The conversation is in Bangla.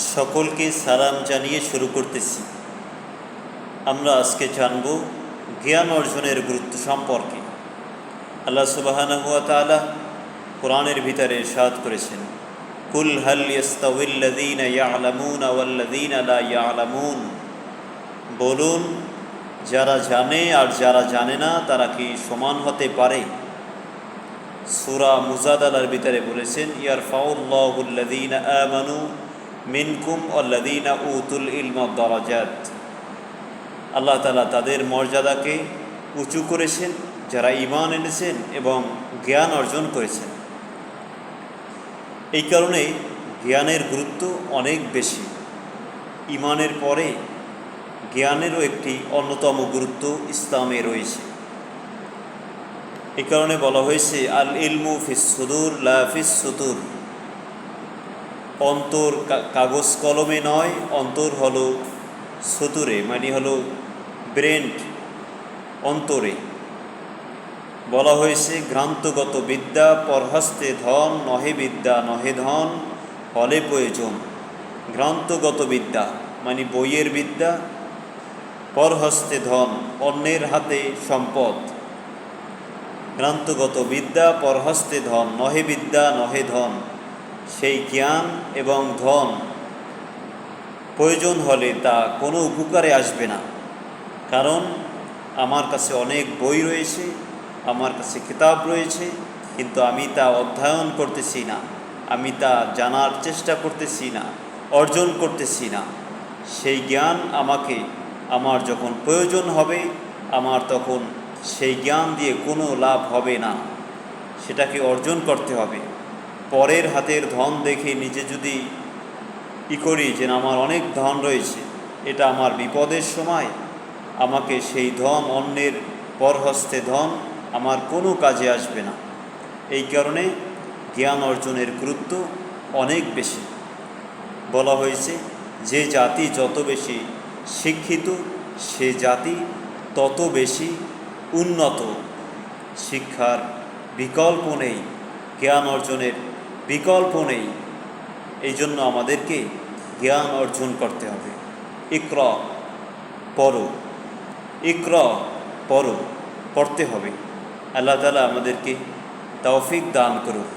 সকলকে সালাম জানিয়ে শুরু করতেছি। আমরা আজকে জানব জ্ঞান অর্জনের গুরুত্ব সম্পর্কে। আল্লাহ সুবাহানা হুয়া তালা কোরআনের ভিতরে সাদ করেছেন, কুল হাল ইয়াস্তাউল্লাযীনা ইয়ালামুন ওয়াল্লাযীনা লা ইয়ালামুন? বলুন, যারা জানে আর যারা জানে না, তারা কি সমান হতে পারে? সুরা মুজাদালার ভিতরে বলেছেন ইয়ার ফাউল্লাহুল্লাযীনা আমানু মিনকুম অল্লাদিনা উতুল ইলমা দারাজাত। আল্লাহ তালা তাদের মর্যাদাকে উঁচু করেছেন, যারা ইমান এনেছেন এবং জ্ঞান অর্জন করেছেন। এই কারণে জ্ঞানের গুরুত্ব অনেক বেশি। ইমানের পরে জ্ঞানেরও একটি অন্যতম গুরুত্ব ইসলামে রয়েছে। এই কারণে বলা হয়েছে আল ইলমু ফিস সুদুর লা ফিস সুতুর অন্তর কাগজ কলমে নয়, অন্তর হলো সুতুরে মানে হলো ব্রেন্ড অন্তরে। বলা হয়েছে ভ্রান্তগত বিদ্যা, পরহস্তে ধন, নহে বিদ্যা, নহে ধন, হলে প্রয়োজন। ভ্রান্তগত বিদ্যা মানে বইয়ের বিদ্যা, পরহস্তে ধন, অন্যের হাতে সম্পদ। ভ্রান্তগত বিদ্যা, পরহস্তে ধন, নহে বিদ্যা, নহে ধন। সেই জ্ঞান এবং ধন প্রয়োজন হলে তা কোনো উপকারে আসবে না। কারণ আমার কাছে অনেক বই রয়েছে, আমার কাছে কিতাব রয়েছে, কিন্তু আমি তা অধ্যয়ন করতেছি না, আমি তা জানার চেষ্টা করতেছি না, অর্জন করতেছি না। সেই জ্ঞান আমাকে, আমার যখন প্রয়োজন হবে, আমার তখন সেই জ্ঞান দিয়ে কোনো লাভ হবে না। সেটাকে অর্জন করতে হবে। পরের হাতের ধন দেখে নিজে যদি ই করি যে আমার অনেক ধন রয়েছে, এটা আমার বিপদের সময়, আমাকে সেই ধন, অন্যের পরহস্তে ধন আমার কোনো কাজে আসবে না। এই কারণে জ্ঞান অর্জনের গুরুত্ব অনেক বেশি। বলা হয়েছে, যে জাতি যত বেশি শিক্ষিত, সে জাতি তত বেশি উন্নত। শিক্ষার বিকল্প নেই। জ্ঞান অর্জনের বিকল্প নেই। এই জন্য আমাদেরকে জ্ঞান অর্জন করতে হবে। ইক্র পর ইক্র পর পড়তে হবে। আল্লাহ তালা আমাদেরকে তৌফিক দান করুক।